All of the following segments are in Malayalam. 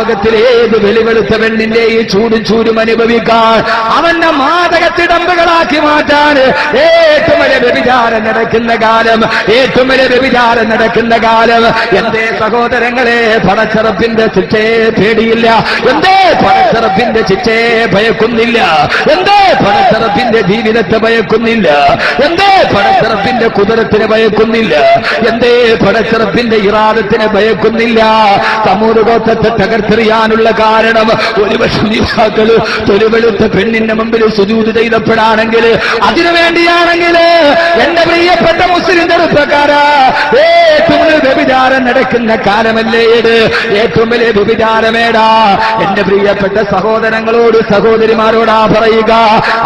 ലോകത്തിലെ ഏത് വെളിവെളുത്ത പെണ്ണിന്റെ ഈ ചൂടും ചൂരും അനുഭവിക്കാൻ അവന്റെ മാതകത്തിടമ്പുകളാക്കി മാറ്റാൻ ഏറ്റവും വലിയ വ്യഭിചാരം നടക്കുന്ന കാലം ഏറ്റവും വലിയ വ്യഭിചാരം നടക്കുന്ന കാലം. എന്തേ സഹോദരങ്ങളെ പടച്ചറപ്പിന്റെ ചിറ്റേ പേടിയില്ല. എന്തേ പടച്ചറപ്പിന്റെ ചിറ്റേ ഭയക്കുന്നില്ല? എന്തേ പടച്ചറപ്പിന്റെ ജീവിതത്തെ ഭയക്കുന്നില്ല? എന്തേ പടച്ചറപ്പിന്റെ കുതിരത്തിനെ ഭയക്കുന്നില്ല? എന്തേ പടച്ചറപ്പിന്റെ ഇറാദത്തിനെ ഭയക്കുന്നില്ല? സമൂഹഗോത്രത്തെ തകർത്തെറിയാനുള്ള കാരണം ഒരു യുവാക്കൾ തൊലിവെളുത്ത പെണ്ണിന്റെ മുമ്പിൽ സുജൂത് ചെയ്തപ്പെടാണെങ്കിൽ അതിനു വേണ്ടിയാണെങ്കിൽ എന്റെ പ്രിയപ്പെട്ട മുസ്ലിം ചെറുപ്പക്കാരാ ഏ വ്യഭിചാരം നടക്കുന്ന കാലമല്ലേ ഇത്? ഏറ്റവും വലിയ വ്യഭിചാരമേടാ എന്റെ പ്രിയപ്പെട്ട സഹോദരങ്ങളോട് സഹോദരിമാരോടാ പറയുക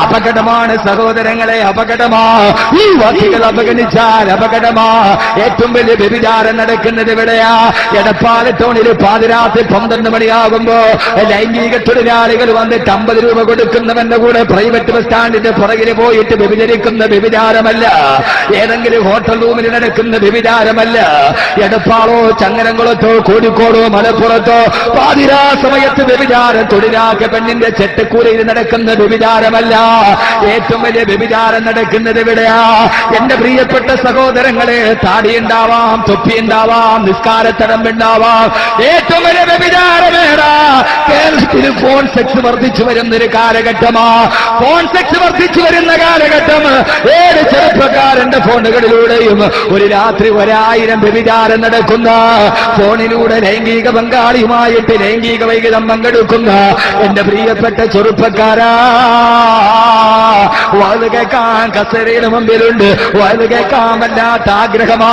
അപകടമാണ് സഹോദരങ്ങളെ അപകടമാ. ഈ വാക്കുകൾ അപഗണിച്ചാൽ അപകടമാ. ഏറ്റവും വലിയ വ്യഭിചാരം നടക്കുന്നത് ഇവിടെയാ എടപ്പാലത്തോണിൽ പാതിരാത്രി പന്ത്രണ്ട് മണിയാകുമ്പോ ലൈംഗിക തൊഴിലാളികൾ വന്നിട്ട് അമ്പത് രൂപ കൊടുക്കുന്നവന്റെ കൂടെ പ്രൈവറ്റ് ബസ് സ്റ്റാൻഡിന്റെ പുറകിൽ പോയിട്ട് വ്യഭിചരിക്കുന്ന വ്യഭിചാരമല്ല ഏതെങ്കിലും ഹോട്ടൽ റൂമിൽ നടക്കുന്ന വ്യഭിചാരമല്ല എടപ്പാളോ ചങ്ങനംകുളത്തോ കോഴിക്കോടോ മലപ്പുറത്തോ. പാതിരാ സമയത്ത് വ്യഭിചാരം തൊഴിലാക്ക പെണ്ണിന്റെ ചെട്ടക്കൂരയിൽ നടക്കുന്ന വ്യഭിചാരമല്ല. ഏറ്റവും വലിയ വ്യഭിചാരം നടക്കുന്നത് ഇവിടെയാ എന്റെ പ്രിയപ്പെട്ട സഹോദരങ്ങളെ താടി ഉണ്ടാവാം തൊപ്പി താടിയുണ്ടാവാം തൊപ്പിയുണ്ടാവാം നിസ്കാരത്തടമ്പുണ്ടാവാം ഏറ്റവും വലിയ വ്യഭിചാരമേടാ കേരളത്തിൽ ഫോൺ സെക്സ് വർദ്ധിച്ചു വരുന്ന ഒരു കാലഘട്ടമാ. ഫോൺ സെക്സ് വർദ്ധിച്ചു വരുന്ന കാലഘട്ടം. ഏത് ചെറുപ്പക്കാരന്റെ ഫോണുകളിലൂടെയും ഒരു രാത്രി ഒരായിരം വ്യഭിചാരം നടക്കുന്ന ഫോണിലൂടെ ലൈംഗിക പങ്കാളിയുമായിട്ട് ലൈംഗിക വൈകിതം പങ്കെടുക്കുന്ന എന്റെ പ്രിയപ്പെട്ട ചെറുപ്പക്കാരാ. വാത് കേൾക്കാൻ കസേരയുടെ മുമ്പിലുണ്ട്. വാത് കേൾക്കാൻ വല്ലാത്ത ആഗ്രഹമാ.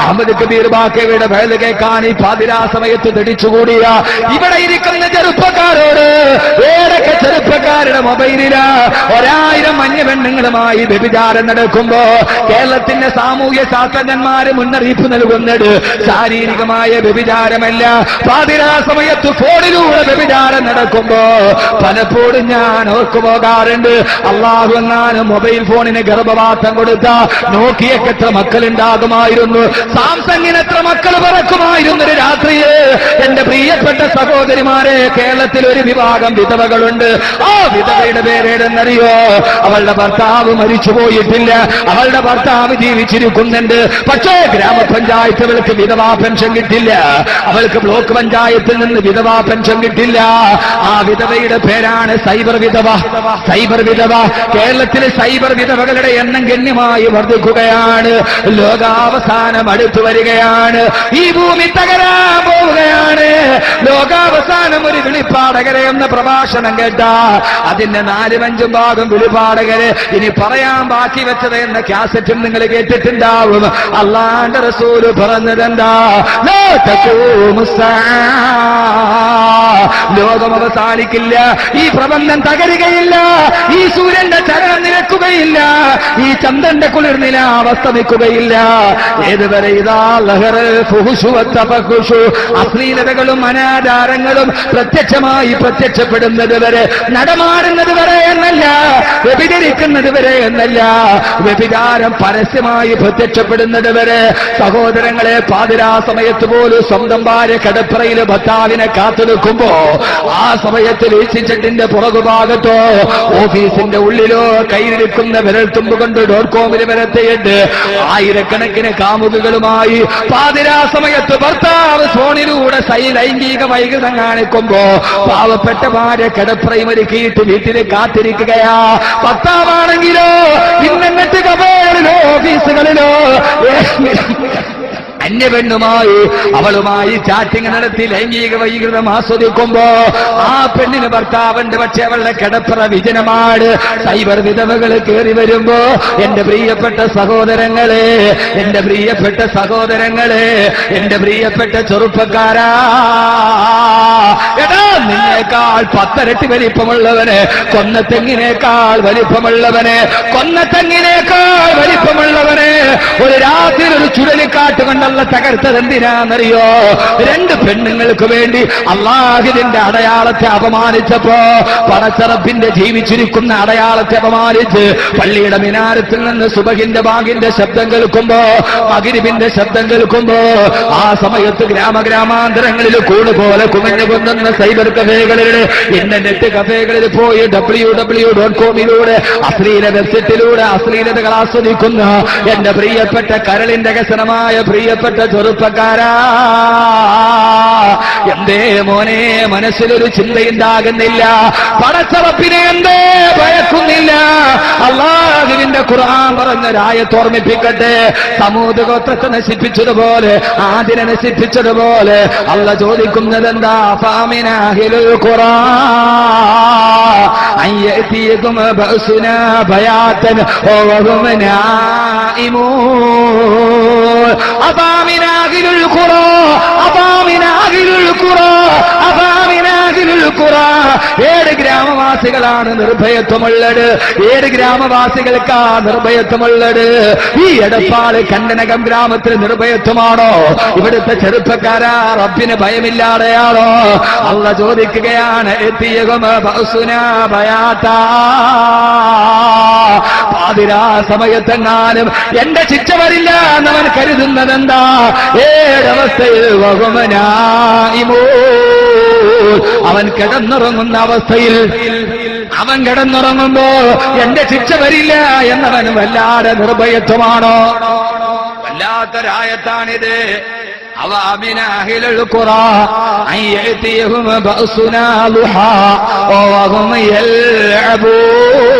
അഹമ്മദ് കബീർ ബാക്കയുടെ വയത് കേൾക്കാൻ ഈ പാതിരാ സമയത്ത് തടിച്ചുകൂടിയ ഇവിടെ ഇരിക്കുന്ന ചെറുപ്പക്കാരോട് ഏതൊക്കെ ചെറുപ്പക്കാരുടെ മൊബൈലിൽ? ഒരായിരം മഞ്ഞ പെണ്ണുങ്ങളുമായി വ്യഭിചാരം നടക്കുമ്പോ കേരളത്തിന്റെ സാമൂഹ്യ ശാസ്ത്രജ്ഞന്മാര് മുന്നറിയിപ്പ് നൽകുന്നത് ശാരീരികമായ വ്യഭിചാരമല്ല. പാതിരാ സമയത്ത് ഫോണിലൂടെ വ്യഭിചാരം നടക്കുമ്പോ പലപ്പോഴും ഞാൻ ഓർക്കു പോകാറുണ്ട് അള്ളാഹു എന്നാലും മൊബൈൽ ഫോണിന് ഗർഭവാസം കൊടുത്ത. നോക്കിയൊക്കെ എത്ര മക്കളുണ്ടാകുമായിരുന്നു. സാംസങ്ങിന് എത്ര മക്കൾ പറക്കുമായിരുന്നു ഒരു രാത്രിയെ എന്റെ പ്രിയപ്പെട്ട സഹോദരിമാരെ കേരളത്തിൽ ഒരു വിഭാഗം വിധവകളുണ്ട്. ആ വിധവയുടെ പേരേടെന്നറിയോ അവളുടെ ഭർത്താവ് മരിച്ചു പോയിട്ടില്ല അവളുടെ ഭർത്താവ് ജീവിച്ചിരിക്കുന്നുണ്ട്. പക്ഷേ ഗ്രാമപഞ്ചായത്ത് അവൾക്ക് വിധവാ പെൻഷൻ കിട്ടില്ല. അവൾക്ക് ബ്ലോക്ക് പഞ്ചായത്തിൽ നിന്ന് വിധവാ പെൻഷൻ കിട്ടില്ല. ആ വിധവയുടെ പേരാണ് സൈബർ വിധവ. സൈബർ വിധവ. കേരളത്തിലെ സൈബർ വിധവകളുടെ എണ്ണം ഗണ്യമായി വർദ്ധിക്കുകയാണ്. ലോകാവസാനം അടുത്തു വരികയാണ്. ഈ ഭൂമി തകരാൻ പോവുകയാണ്. ലോകാവസാനം ഒരു വിളിപ്പാടകരെ എന്ന പ്രഭാഷണം കേട്ട. അതിന്റെ നാലും അഞ്ചും ഭാഗം വിളിപ്പാടകര്. ഇനി പറയാൻ ബാക്കി വെച്ചത് എന്ന കാസറ്റും നിങ്ങൾ കേട്ടിട്ടുണ്ടാവും. അള്ളാന്റെ റസൂൽ പറഞ്ഞതെന്താ. ലോകം അവസാനിക്കില്ല. ഈ പ്രബന്ധം തകരുകയില്ല. ഈ സൂര്യന്റെ ചലനം നിരക്കുകയില്ല ഈ ചന്ദ്രന്റെ കുളിർനില അവസ്തമിക്കുകയില്ല. ഏതുവരെ ഇതാ വത്തഫഹുഷു അശ്ലീലതകളും അനാചാരങ്ങളും പ്രത്യക്ഷമായി പ്രത്യക്ഷപ്പെടുന്നത് വരെ നടമാടുന്നത് വരെ എന്നല്ല വ്യഭിചരിക്കുന്നത് വരെ എന്നല്ല വ്യഭിചാരം പരസ്യമായി പ്രത്യക്ഷപ്പെടുന്നത് വരെ സഹോദരങ്ങളെ പാതിരാ സമയത്ത് പോലും സ്വന്തം ഭാര്യ കടപ്പറയിൽ ഭർത്താവിനെ കാത്തു നിൽക്കുമ്പോ ആ സമയത്ത് വീഴ്ചച്ചട്ടിന്റെ പുറകുഭാഗത്തോ ഓഫീസിന്റെ ഉള്ളിലോ കയ്യിലിരിക്കുന്ന വിരൽത്തുമ്പ് കൊണ്ട് ഡോട്ട് കോമിൽ വരത്തിയിട്ട് ആയിരക്കണക്കിന് കാമുകകളുമായി പാതിരാ സമയത്ത് ഭർത്താവ് ഫോണിലൂടെ സൈ ലൈംഗിക വൈകൃതം കാണിക്കുമ്പോ പാവപ്പെട്ട ഭാര്യ കിടപ്പറയും ഒരുക്കിയിട്ട് വീട്ടിൽ കാത്തിരിക്കുകയാ. ഭർത്താവാണെങ്കിലോ ഇന്നെന്നിട്ട് കബോളിലോ ഓഫീസുകളിലോ? അന്യപെണ്ണുമായി അവളുമായി ചാറ്റിംഗ് നടത്തി ലൈംഗിക വൈകൃതം ആസ്വദിക്കുമ്പോ ആ പെണ്ണിന് ഭർത്താവുണ്ട്. പക്ഷെ അവളുടെ കിടപ്പറ വിജനമാണ്. സൈബർ വിധവകൾ കയറി വരുമ്പോ എന്റെ പ്രിയപ്പെട്ട സഹോദരങ്ങളെ എന്റെ പ്രിയപ്പെട്ട സഹോദരങ്ങളെ എന്റെ പ്രിയപ്പെട്ട ചെറുപ്പക്കാരാ. എടാ നിന്നേക്കാൾ പത്തരട്ടി വലിപ്പമുള്ളവന് കൊന്ന തെങ്ങിനേക്കാൾ വലിപ്പമുള്ളവന് കൊന്ന തെങ്ങിനേക്കാൾ വലിപ്പമുള്ളവന്. ഒരു രാത്രി ഒരു ചുഴലിക്കാട്ട് കൊണ്ടല്ല തകർത്തത് എന്തിനാണെന്നറിയോ? രണ്ട് പെണ്ണുങ്ങൾക്ക് വേണ്ടി അള്ളാഹിദിന്റെ അടയാളത്തെ അപമാനിച്ചപ്പോ പടച്ചറപ്പിന്റെ ജീവിച്ചിരിക്കുന്ന അടയാളത്തെ അപമാനിച്ച് പള്ളിയുടെ മിനാരത്തിൽ നിന്ന് സുബഹിന്റെ ബാഗിന്റെ ശബ്ദം കേൾക്കുമ്പോ മകിരിബിന്റെ ശബ്ദം കേൾക്കുമ്പോ ആ സമയത്ത് ഗ്രാമഗ്രാമാന്തരങ്ങളിൽ കൂട് പോലെ കുമഞ്ഞു കൊണ്ടുന്ന സൈബർ കഫേകളിൽ ഇന്റർനെറ്റ് കഫേകളിൽ പോയി ഡബ്ല്യൂ ഡബ്ല്യൂ ഡോട്ട് കോമിലൂടെ അശ്ലീല വെബ്സൈറ്റിലൂടെ അശ്ലീലതകൾ ആസ്വദിക്കുന്ന എന്റെ പ്രിയപ്പെട്ട കരളിന്റെ കസനമായ പ്രിയപ്പെട്ട ചെറുപ്പക്കാരാ. എന്തേ മോനെ മനസ്സിലൊരു ചിന്തയുണ്ടാകുന്നില്ല. പടച്ചറപ്പിനെ എന്തേ ഭയക്കുന്നില്ല. അള്ളാഹുവിന്റെ ഖുർആൻ ഓർമ്മിപ്പിക്കട്ടെ. സമൂഹ ഗോത്രത്തെ നശിപ്പിച്ചതുപോലെ ആദിനെ നശിപ്പിച്ചതുപോലെ അല്ല ചോദിക്കുന്നത് എന്താ? ഫാമിനാഹിലുൽ ഖുർആൻ അയ്യത്തിയകും ബഅസുനാ ബയാതൻ വഹും നായിമൂൻ അഫാമിനാഹിലുൽ ഖുർആൻ അഫാമിനാഹിലുൽ ഖുർആൻ അഫാമിനാഹിലുൽ ഖുർആൻ ഏഴ് ഗ്രാമവാസികളാണ് നിർഭയത്വമുള്ളത് ഏത് ഗ്രാമവാസികൾക്കാ നിർഭയത്വമുള്ളത് ഈ എടപ്പാൾ കണ്ടനകം ഗ്രാമത്തിൽ നിർഭയത്വമാണോ? ഇവിടുത്തെ ചെറുപ്പക്കാരാ റബ്ബിന് ഭയമില്ലാതെയാണോ? അല്ല ചോദിക്കുകയാണ് പാതിരാ സമയത്തെങ്ങാനും എന്റെ ശിക്ഷ വരില്ല എന്നവൻ കരുതുന്നതെന്താ? ഏഴവസ്ഥയിൽ വകുമനായിമോ അവൻ കിടന്നുറങ്ങുന്ന അവസ്ഥയിൽ അവൻ കിടന്നുറങ്ങുമ്പോ എന്റെ ശിക്ഷ വരില്ല എന്നവൻ വല്ലാതെ നിർഭയത്വമാണോ? വല്ലാത്തൊരായത്താണിത്. ബഅസുനാ ളുഹാ വഹും യൽഅബൂൻ